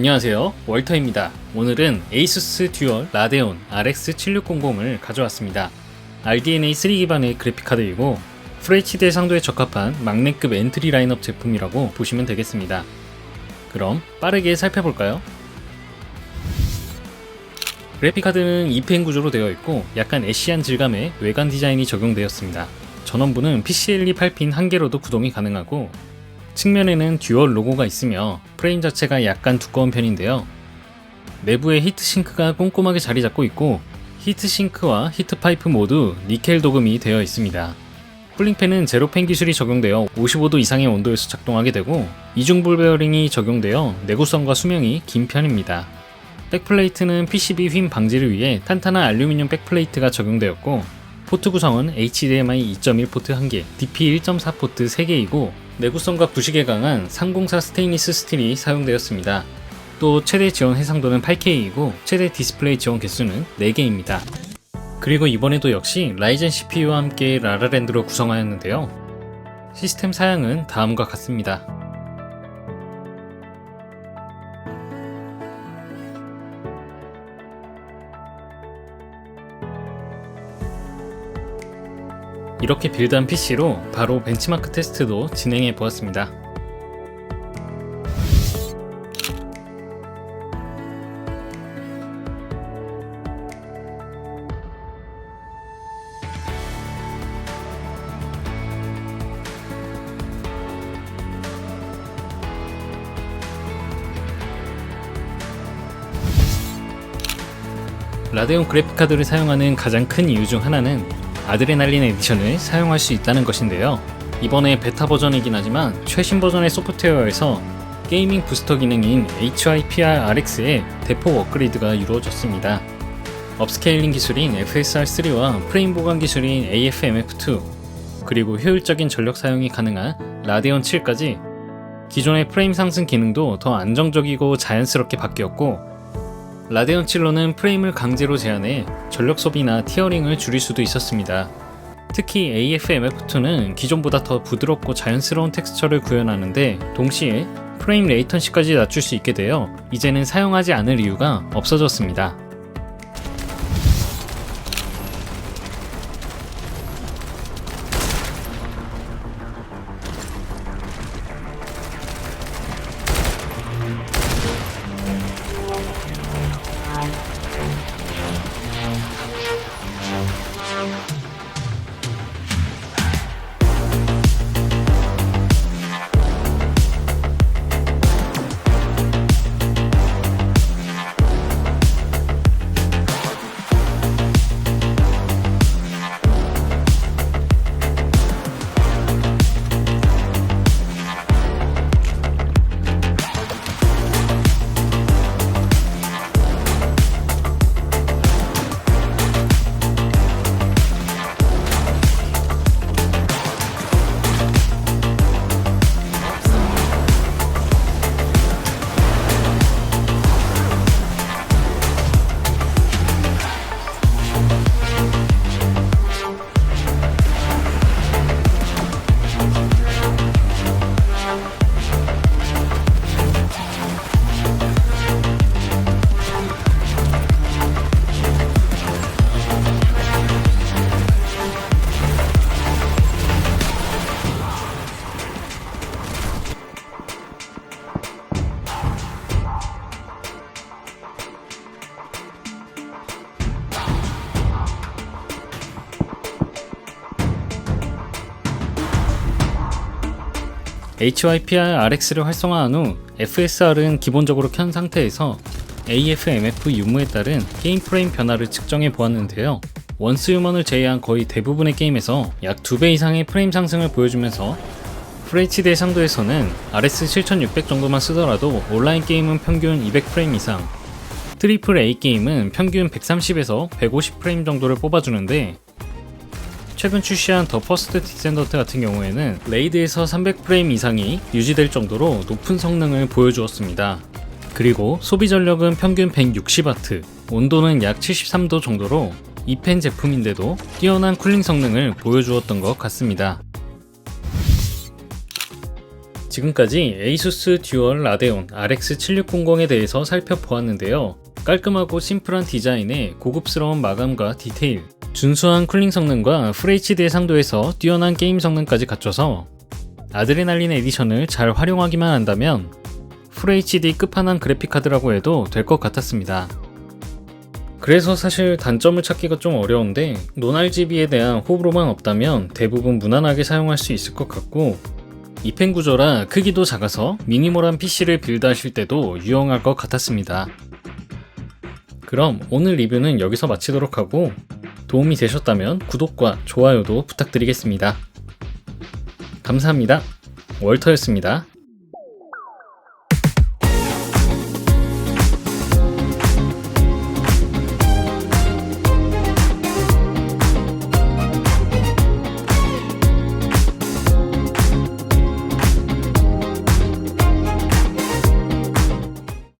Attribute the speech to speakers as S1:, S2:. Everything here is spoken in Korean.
S1: 안녕하세요. 월터입니다. 오늘은 에이수스 듀얼 라데온 RX 7600을 가져왔습니다. RDNA 3 기반의 그래픽카드이고 FHD 상도에 적합한 막내급 엔트리 라인업 제품이라고 보시면 되겠습니다. 그럼 빠르게 살펴볼까요? 그래픽카드는 EPN 구조로 되어 있고 약간 애쉬한 질감의 외관 디자인이 적용되었습니다. 전원부는 PCLE 8핀 한 개로도 구동이 가능하고 측면에는 듀얼 로고가 있으며 프레임 자체가 약간 두꺼운 편인데요. 내부에 히트싱크가 꼼꼼하게 자리 잡고 있고 히트싱크와 히트파이프 모두 니켈 도금이 되어 있습니다. 쿨링팬은 제로팬 기술이 적용되어 55도 이상의 온도에서 작동하게 되고 이중 볼 베어링이 적용되어 내구성과 수명이 긴 편입니다. 백플레이트는 PCB 휨 방지를 위해 탄탄한 알루미늄 백플레이트가 적용되었고 포트 구성은 HDMI 2.1 포트 1개, DP 1.4 포트 3개이고 내구성과 부식에 강한 304 스테인리스 스틸이 사용되었습니다. 또 최대 지원 해상도는 8K이고 최대 디스플레이 지원 개수는 4개입니다. 그리고 이번에도 역시 라이젠 CPU와 함께 라라랜드로 구성하였는데요. 시스템 사양은 다음과 같습니다. 이렇게 빌드한 PC로 바로 벤치마크 테스트도 진행해 보았습니다. 라데온 그래픽카드를 사용하는 가장 큰 이유 중 하나는 아드레날린 에디션을 사용할 수 있다는 것인데요. 이번에 베타 버전이긴 하지만 최신 버전의 소프트웨어에서 게이밍 부스터 기능인 HIPR-RX의 대폭 업그레이드가 이루어졌습니다. 업스케일링 기술인 FSR3와 프레임 보관 기술인 AFMF2 그리고 효율적인 전력 사용이 가능한 라데온 7까지 기존의 프레임 상승 기능도 더 안정적이고 자연스럽게 바뀌었고 라데온 7로는 프레임을 강제로 제한해 전력 소비나 티어링을 줄일 수도 있었습니다. 특히 AFMF2는 기존보다 더 부드럽고 자연스러운 텍스처를 구현하는데 동시에 프레임 레이턴시까지 낮출 수 있게 되어 이제는 사용하지 않을 이유가 없어졌습니다. HYPR-RX를 활성화한 후 FSR은 기본적으로 켠 상태에서 AFMF 유무에 따른 게임 프레임 변화를 측정해 보았는데요. 원스 휴먼을 제외한 거의 대부분의 게임에서 약 2배 이상의 프레임 상승을 보여주면서 FHD 상도에서는 RS 7600 정도만 쓰더라도 온라인 게임은 평균 200프레임 이상, 트리플 A 게임은 평균 130에서 150프레임 정도를 뽑아주는데 최근 출시한 더 퍼스트 디센던트 같은 경우에는 레이드에서 300프레임 이상이 유지될 정도로 높은 성능을 보여주었습니다. 그리고 소비 전력은 평균 160W, 온도는 약 73도 정도로 2펜 제품인데도 뛰어난 쿨링 성능을 보여주었던 것 같습니다. 지금까지 에이수스 듀얼 라데온 RX 7600에 대해서 살펴보았는데요. 깔끔하고 심플한 디자인에 고급스러운 마감과 디테일, 준수한 쿨링 성능과 FHD 해상도에서 뛰어난 게임 성능까지 갖춰서 아드레날린 에디션을 잘 활용하기만 한다면 FHD 끝판왕 그래픽카드라고 해도 될 것 같았습니다. 그래서 사실 단점을 찾기가 좀 어려운데 논RGB에 대한 호불호만 없다면 대부분 무난하게 사용할 수 있을 것 같고 이펜 구조라 크기도 작아서 미니멀한 PC를 빌드하실 때도 유용할 것 같았습니다. 그럼 오늘 리뷰는 여기서 마치도록 하고 도움이 되셨다면 구독과 좋아요도 부탁드리겠습니다. 감사합니다. 월터였습니다.